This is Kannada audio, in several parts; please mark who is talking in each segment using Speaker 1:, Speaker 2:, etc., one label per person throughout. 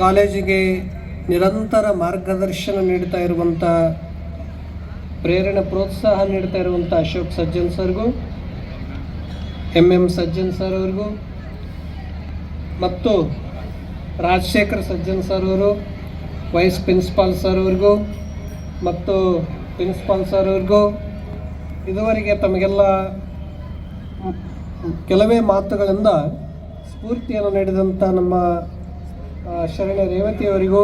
Speaker 1: ಕಾಲೇಜಿಗೆ ನಿರಂತರ ಮಾರ್ಗದರ್ಶನ ನೀಡ್ತಾ ಇರುವಂಥ ಪ್ರೇರಣೆ ಪ್ರೋತ್ಸಾಹ ನೀಡ್ತಾ ಇರುವಂಥ ಅಶೋಕ್ ಸಜ್ಜನ್ ಸರ್ಗೂ ಎಂ ಎಂ ಸಜ್ಜನ್ ಸರ್ ಅವ್ರಿಗೂ, ಮತ್ತು ರಾಜಶೇಖರ್ ಸಜ್ಜನ್ ಸರ್ ಅವರು, ವೈಸ್ ಪ್ರಿನ್ಸಿಪಾಲ್ ಸರ್ ಅವ್ರಿಗೂ, ಮತ್ತು ಪ್ರಿನ್ಸಿಪಾಲ್ ಸರ್ ಅವ್ರಿಗೂ, ಇದುವರೆಗೆ ತಮಗೆಲ್ಲ ಕೆಲವೇ ಮಾತುಗಳಿಂದ ಸ್ಫೂರ್ತಿಯನ್ನು ನೀಡಿದಂಥ ನಮ್ಮ ಶರಣ್ಯ ರೇವತಿಯವರಿಗೂ,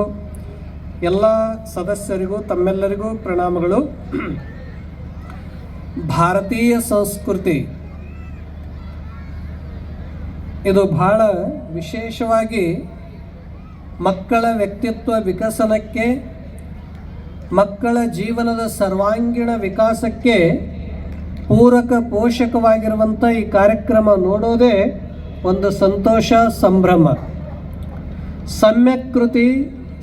Speaker 1: ಎಲ್ಲ ಸದಸ್ಯರಿಗೂ, ತಮ್ಮೆಲ್ಲರಿಗೂ ಪ್ರಣಾಮಗಳು. ಭಾರತೀಯ ಸಂಸ್ಕೃತಿ. ಇದು ಬಹಳ ವಿಶೇಷವಾಗಿ ಮಕ್ಕಳ ವ್ಯಕ್ತಿತ್ವ ವಿಕಸನಕ್ಕೆ, ಮಕ್ಕಳ ಜೀವನದ ಸರ್ವಾಂಗೀಣ ವಿಕಾಸಕ್ಕೆ ಪೂರಕ ಪೋಷಕವಾಗಿರುವಂಥ ಈ ಕಾರ್ಯಕ್ರಮ ನೋಡೋದೇ ಒಂದು ಸಂತೋಷ, ಸಂಭ್ರಮ. ಸಮ್ಯಕ್ಕೃತಿ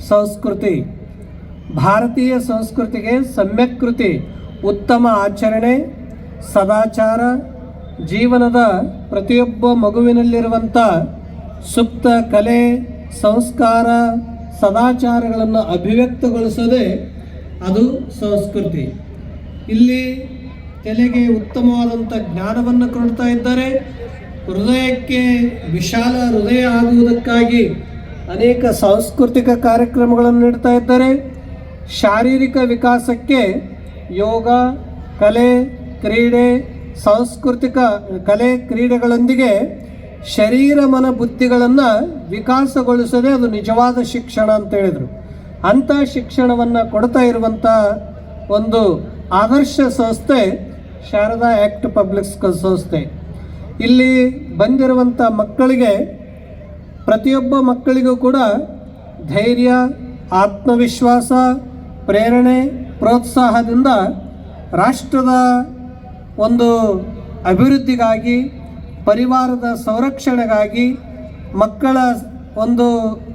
Speaker 1: ಸಂಸ್ಕೃತಿ ಭಾರತೀಯ ಸಂಸ್ಕೃತಿಗೆ ಸಮ್ಯಕೃತಿ ಉತ್ತಮ ಆಚರಣೆ ಸದಾಚಾರ ಜೀವನದ ಪ್ರತಿಯೊಬ್ಬ ಮಗುವಿನಲ್ಲಿರುವಂಥ ಸುಪ್ತ ಕಲೆ, ಸಂಸ್ಕಾರ, ಸದಾಚಾರಗಳನ್ನು ಅಭಿವ್ಯಕ್ತಗೊಳಿಸೋದೇ ಅದು ಸಂಸ್ಕೃತಿ. ಇಲ್ಲಿ ತಲೆಗೆ ಉತ್ತಮವಾದಂಥ ಜ್ಞಾನವನ್ನು ಕೊಡ್ತಾ ಇದ್ದಾರೆ. ಹೃದಯಕ್ಕೆ ವಿಶಾಲ ಹೃದಯ ಆಗುವುದಕ್ಕಾಗಿ ಅನೇಕ ಸಾಂಸ್ಕೃತಿಕ ಕಾರ್ಯಕ್ರಮಗಳನ್ನು ನೀಡ್ತಾ ಇದ್ದಾರೆ. ಶಾರೀರಿಕ ವಿಕಾಸಕ್ಕೆ ಯೋಗ, ಕಲೆ, ಕ್ರೀಡೆ, ಸಾಂಸ್ಕೃತಿಕ ಕಲೆ ಕ್ರೀಡೆಗಳೊಂದಿಗೆ ಶರೀರ ಮನ ಬುದ್ಧಿಗಳನ್ನು ವಿಕಾಸಗೊಳಿಸದೆ ಅದು ನಿಜವಾದ ಶಿಕ್ಷಣ ಅಂತ ಹೇಳಿದರು. ಅಂಥ ಶಿಕ್ಷಣವನ್ನು ಕೊಡ್ತಾ ಇರುವಂಥ ಒಂದು ಆದರ್ಶ ಸಂಸ್ಥೆ ಶಾರದಾ ಆ್ಯಕ್ಟ್ ಪಬ್ಲಿಕ್ ಸ್ಕೂಲ್ ಸಂಸ್ಥೆ. ಇಲ್ಲಿ ಬಂದಿರುವಂಥ ಮಕ್ಕಳಿಗೆ ಪ್ರತಿಯೊಬ್ಬ ಮಕ್ಕಳಿಗೂ ಕೂಡ ಧೈರ್ಯ, ಆತ್ಮವಿಶ್ವಾಸ, ಪ್ರೇರಣೆ, ಪ್ರೋತ್ಸಾಹದಿಂದ ರಾಷ್ಟ್ರದ ಒಂದು ಅಭಿವೃದ್ಧಿಗಾಗಿ, ಪರಿವಾರದ ಸಂರಕ್ಷಣೆಗಾಗಿ, ಮಕ್ಕಳ ಒಂದು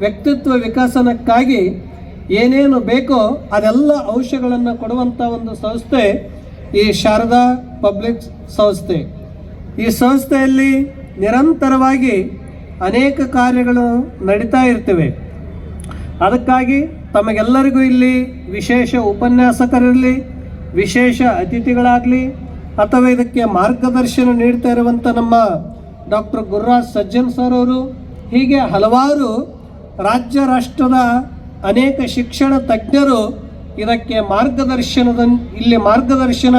Speaker 1: ವ್ಯಕ್ತಿತ್ವ ವಿಕಸನಕ್ಕಾಗಿ ಏನೇನು ಬೇಕೋ ಅದೆಲ್ಲ ಅಂಶಗಳನ್ನು ಕೊಡುವಂಥ ಒಂದು ಸಂಸ್ಥೆ ಈ ಶಾರದಾ ಪಬ್ಲಿಕ್ ಸಂಸ್ಥೆ. ಈ ಸಂಸ್ಥೆಯಲ್ಲಿ ನಿರಂತರವಾಗಿ ಅನೇಕ ಕಾರ್ಯಗಳು ನಡೀತಾ ಇರ್ತವೆ. ಅದಕ್ಕಾಗಿ ತಮಗೆಲ್ಲರಿಗೂ ಇಲ್ಲಿ ವಿಶೇಷ ಉಪನ್ಯಾಸಕರಿರಲಿ, ವಿಶೇಷ ಅತಿಥಿಗಳಾಗಲಿ, ಅಥವಾ ಇದಕ್ಕೆ ಮಾರ್ಗದರ್ಶನ ನೀಡ್ತಾ ಇರುವಂಥ ನಮ್ಮ ಡಾಕ್ಟರ್ ಗುರುರಾಜ್ ಸಜ್ಜನ್ ಸರ್ ಅವರು ಹೀಗೆ ಹಲವಾರು ರಾಜ್ಯ ರಾಷ್ಟ್ರದ ಅನೇಕ ಶಿಕ್ಷಣ ತಜ್ಞರು ಇದಕ್ಕೆ ಮಾರ್ಗದರ್ಶನದ ಇಲ್ಲಿ ಮಾರ್ಗದರ್ಶನ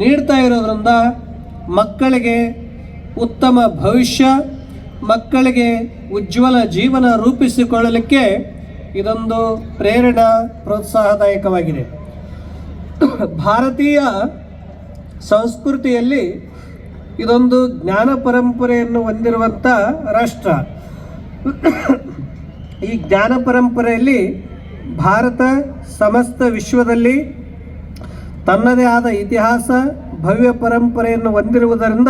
Speaker 1: ನೀಡ್ತಾ ಇರೋದ್ರಿಂದ ಮಕ್ಕಳಿಗೆ ಉತ್ತಮ ಭವಿಷ್ಯ ಮಕ್ಕಳಿಗೆ ಉಜ್ವಲ ಜೀವನ ರೂಪಿಸಿಕೊಳ್ಳಲಿಕ್ಕೆ ಇದೊಂದು ಪ್ರೇರಣಾ ಪ್ರೋತ್ಸಾಹದಾಯಕವಾಗಿದೆ. ಭಾರತೀಯ ಸಂಸ್ಕೃತಿಯಲ್ಲಿ ಇದೊಂದು ಜ್ಞಾನ ಪರಂಪರೆಯನ್ನು ಹೊಂದಿರುವಂಥ ರಾಷ್ಟ್ರ. ಈ ಜ್ಞಾನ ಪರಂಪರೆಯಲ್ಲಿ ಭಾರತ ಸಮಸ್ತ ವಿಶ್ವದಲ್ಲಿ ತನ್ನದೇ ಆದ ಇತಿಹಾಸ, ಭವ್ಯ ಪರಂಪರೆಯನ್ನು ಹೊಂದಿರುವುದರಿಂದ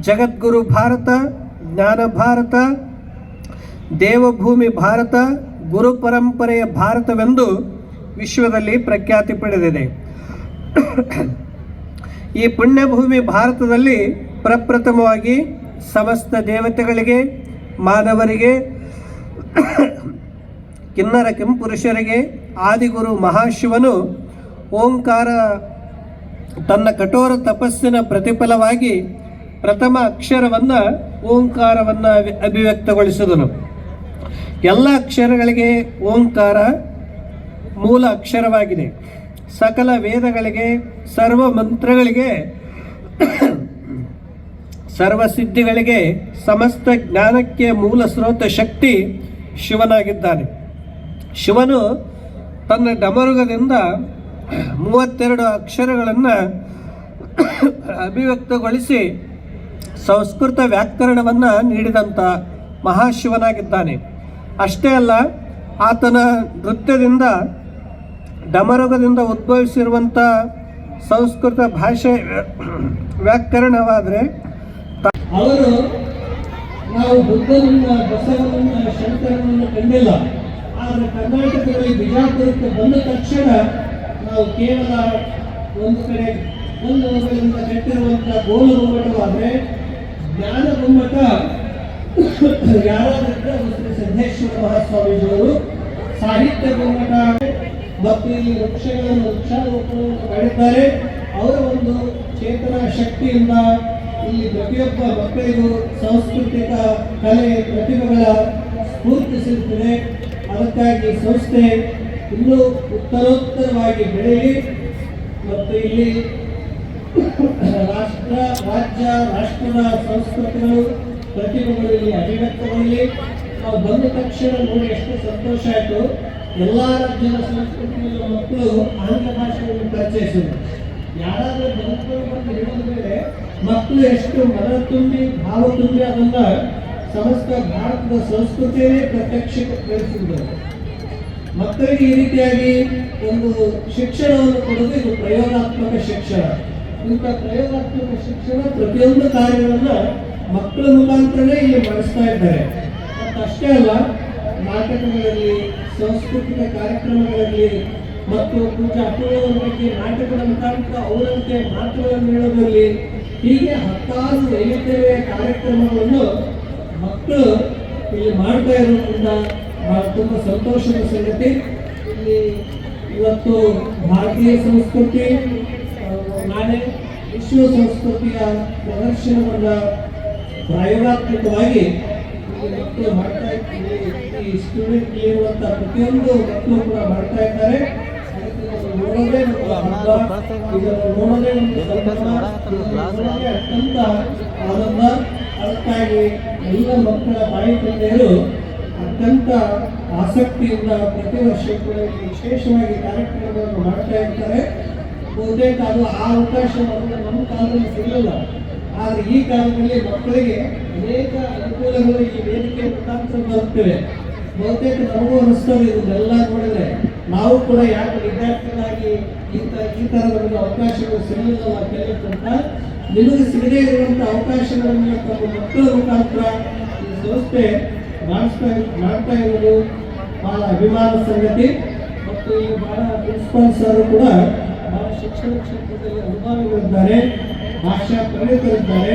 Speaker 1: ಜಗದ್ಗುರು ಭಾರತ ಜ್ಞಾನ ಭಾರತ, ದೇವಭೂಮಿ ಭಾರತ, ಗುರು ಪರಂಪರೆಯ ಭಾರತವೆಂದು ವಿಶ್ವದಲ್ಲಿ ಪ್ರಖ್ಯಾತಿ ಪಡೆದಿದೆ. ಈ ಪುಣ್ಯಭೂಮಿ ಭಾರತದಲ್ಲಿ ಪ್ರಪ್ರಥಮವಾಗಿ ಸಮಸ್ತ ದೇವತೆಗಳಿಗೆ, ಮಾನವರಿಗೆ, ಕಿನ್ನರ ಕೆಂಪುರುಷರಿಗೆ, ಆದಿಗುರು ಮಹಾಶಿವನು ಓಂಕಾರ, ತನ್ನ ಕಠೋರ ತಪಸ್ಸಿನ ಪ್ರತಿಫಲವಾಗಿ ಪ್ರಥಮ ಅಕ್ಷರವನ್ನು ಓಂಕಾರವನ್ನು ಅಭಿ- ಅಭಿವ್ಯಕ್ತಗೊಳಿಸಿದನು. ಎಲ್ಲ ಅಕ್ಷರಗಳಿಗೆ ಓಂಕಾರ ಮೂಲ ಅಕ್ಷರವಾಗಿದೆ. ಸಕಲ ವೇದಗಳಿಗೆ, ಸರ್ವ ಮಂತ್ರಗಳಿಗೆ, ಸರ್ವ ಸಿದ್ಧಿಗಳಿಗೆ ಸಮಸ್ತ ಜ್ಞಾನಕ್ಕೆ ಮೂಲ ಸ್ರೋತ ಶಕ್ತಿ ಶಿವನಾಗಿದ್ದಾನೆ. ಶಿವನು ತನ್ನ ಡಮರುಗದಿಂದ ಮೂವತ್ತೆರಡು ಅಕ್ಷರಗಳನ್ನು ಅಭಿವ್ಯಕ್ತಗೊಳಿಸಿ ಸಂಸ್ಕೃತ ವ್ಯಾಕರಣವನ್ನು ನೀಡಿದಂಥ ಮಹಾಶಿವನಾಗಿದ್ದಾನೆ. ಅಷ್ಟೇ ಅಲ್ಲ, ಆತನ ನೃತ್ಯದಿಂದ, ಡಮರುಗದಿಂದ ಉದ್ಭವಿಸಿರುವಂಥ ಸಂಸ್ಕೃತ ಭಾಷೆ ವ್ಯಾಕರಣವಾದರೆ ಅವರು ನಾವು ಬುದ್ಧನನ್ನ, ಬಸವನನ್ನ, ಶಂಕರನನ್ನು ಕಂಡಿಲ್ಲ. ಆದರೆ ಕರ್ನಾಟಕದಲ್ಲಿ ಬಿಜಾಪುರಕ್ಕೆ ಬಂದ ತಕ್ಷಣ ನಾವು ಕೇವಲ ಒಂದು ಕಡೆ, ಒಂದು ಕಟ್ಟಿರುವಂತಹ ಗೋಲು ಗುಮ್ಮಟವಾದರೆ ಜ್ಞಾನ ಗುಮ್ಮಟ. ಯಾರಾದ್ರೂ ಶ್ರೀ ಸಿದ್ದೇಶ್ವರ ಮಹಾಸ್ವಾಮೀಜಿಯವರು ಸಾಹಿತ್ಯ ಗುಮ್ಮಟ ಮತ್ತು ಇಲ್ಲಿ ವೃಕ್ಷಗಳನ್ನು ವೃಕ್ಷಾರೋಪಣವನ್ನು ಮಾಡಿದ್ದಾರೆ. ಅವರ ಒಂದು ಚೇತನ ಶಕ್ತಿಯಿಂದ ಇಲ್ಲಿ ಪ್ರತಿಯೊಬ್ಬ ಮಕ್ಕಳಿಗೂ ಸಾಂಸ್ಕೃತಿಕ ಕಲೆ ಪ್ರತಿಭೆಗಳ ಸ್ಫೂರ್ತಿ ಸಿಗುತ್ತದೆ. ಅದಕ್ಕಾಗಿ ಸಂಸ್ಥೆ ಇನ್ನೂ ಉತ್ತರೋತ್ತರವಾಗಿ ಬೆಳೆಯಲಿ. ಮತ್ತು ಇಲ್ಲಿ ರಾಷ್ಟ್ರ, ರಾಜ್ಯ, ರಾಷ್ಟ್ರದ ಸಂಸ್ಕೃತಿಗಳು, ಪ್ರತಿಭೆಗಳಲ್ಲಿ, ಅಭಿವ್ಯಕ್ತಗಳಲ್ಲಿ ನಾವು ಬಂದ ತಕ್ಷಣ ನೋಡಿ ಎಷ್ಟು ಸಂತೋಷ ಆಯಿತು. ಎಲ್ಲ ರಾಜ್ಯದ ಸಂಸ್ಕೃತಿಗಳ ಮಕ್ಕಳು ಆಂಗ್ಲ ಭಾಷೆಯನ್ನು ಪರಿಚಯಿಸಿದರು. ಯಾರಾದರೂ ಬಂದು ಹೇಳಿದ ಮೇಲೆ ಮಕ್ಕಳು ಎಷ್ಟು ಮನ ತುಂಬಿ, ಭಾವ ತುಂಬಿ ಅದನ್ನ ಸಮಸ್ತ ಭಾರತದ ಸಂಸ್ಕೃತಿಯನ್ನೇ ಪ್ರತ್ಯಕ್ಷ ಕಳಿಸಿದ್ರು ಮಕ್ಕಳಿಗೆ ಈ ರೀತಿಯಾಗಿ ಒಂದು ಶಿಕ್ಷಣವನ್ನು ಕೊಡೋದು ಇದು ಪ್ರಯೋಗಾತ್ಮಕ ಶಿಕ್ಷಣ. ಇಂಥ ಪ್ರಯೋಗಾತ್ಮಕ ಶಿಕ್ಷಣ ಪ್ರತಿಯೊಂದು ಕಾರ್ಯಗಳನ್ನ ಮಕ್ಕಳ ಮುಖಾಂತರನೇ ಇಲ್ಲಿ ಮಾಡಿಸ್ತಾ ಇದ್ದಾರೆ. ಮತ್ತು ಅಷ್ಟೇ ಅಲ್ಲ, ನಾಟಕಗಳಲ್ಲಿ, ಸಾಂಸ್ಕೃತಿಕ ಕಾರ್ಯಕ್ರಮಗಳಲ್ಲಿ ಮತ್ತು ಪೂಜಾ ಅಪೂರ್ವದ ಬಗ್ಗೆ ನಾಟಕದ ಮುಖಾಂತರ ಅವರಂತೆ ಮಾತುಗಳನ್ನು ಹೇಳೋದ್ರಲ್ಲಿ ಹೀಗೆ ಹತ್ತಾರು ವೈವಿಧ್ಯಮಯ ಕಾರ್ಯಕ್ರಮಗಳನ್ನು ಮಕ್ಕಳು ಇಲ್ಲಿ ಮಾಡ್ತಾ ಇರೋದ್ರಿಂದ ತುಂಬ ಸಂತೋಷದ ಸಂಗತಿ. ಇಲ್ಲಿ ಇವತ್ತು ಭಾರತೀಯ ಸಂಸ್ಕೃತಿ ನಾಳೆ ವಿಶ್ವ ಸಂಸ್ಕೃತಿಯ ಪ್ರದರ್ಶನವನ್ನು ಪ್ರಾಯೋಗಾತ್ಮಕವಾಗಿ ಮಕ್ಕಳು ಮಾಡ್ತಾ ಇದ್ದೀವಿ. ಈ ಸ್ಟೂಡೆಂಟ್ ಪ್ರತಿಯೊಂದು ಮಕ್ಕಳು ಕೂಡ ಮಾಡ್ತಾ ಇದ್ದಾರೆ. ನೋಡೋದೇ ನೋಡೋದೇ ಅತ್ಯಂತ ಆನಂದ ಅದಕ್ಕಾಗಿ ಎಲ್ಲ ಮಕ್ಕಳ ತಾಯಿ ತಂದೆಯರು ಅತ್ಯಂತ ಆಸಕ್ತಿಯಿಂದ ಪ್ರತಿ ವರ್ಷ ವಿಶೇಷವಾಗಿ ಕಾರ್ಯಕ್ರಮಗಳನ್ನು ಮಾಡ್ತಾ ಇರ್ತಾರೆ. ಬಹುತೇಕ ಅದು ಆ ಅವಕಾಶ ನಮ್ಮ ಕಾಲದಲ್ಲಿ ಸಿಗಲಿಲ್ಲ. ಆದರೆ ಈ ಕಾಲದಲ್ಲಿ ಮಕ್ಕಳಿಗೆ ಅನೇಕ ಅನುಕೂಲಗಳು ಈ ವೇದಿಕೆ ಮುಖಾಂತರ ಬರುತ್ತವೆ. ಬಹುತೇಕ ನಮಗೂ ಅನಿಸ್ತದೆ ಇದನ್ನೆಲ್ಲ ನೋಡಿದ್ರೆ. ನಾವು ಕೂಡ ಯಾಕೆ ವಿದ್ಯಾರ್ಥಿಗಳಾಗಿ ಇಂಥ ಈ ಥರದ ಅವಕಾಶಗಳು ಸಿಗಲಿಲ್ಲ ಕೇಳಿದಂತ ನಿಮಗೆ ಸಿಗದೇ ಇರುವಂಥ ಅವಕಾಶಗಳನ್ನು ತಮ್ಮ ಮಕ್ಕಳ ಮುಖಾಂತರ ಈ ಸಂಸ್ಥೆ ಮಾಡಿಸ್ತಾ, ಮಾಡ್ತಾ ಇರೋದು ಬಹಳ ಅಭಿಮಾನ ಸಂಗತಿ. ಮತ್ತು ಇಲ್ಲಿ ಬಹಳ ಪ್ರಿನ್ಸಿಪಾಲ್ ಸರ್ ಕೂಡ ಶಿಕ್ಷಣ ಕ್ಷೇತ್ರದಲ್ಲಿ ಅನುಭವಿಗಳಿದ್ದಾರೆ ಭಾಷಾ ಪರಿಣಿತರಿದ್ದಾರೆ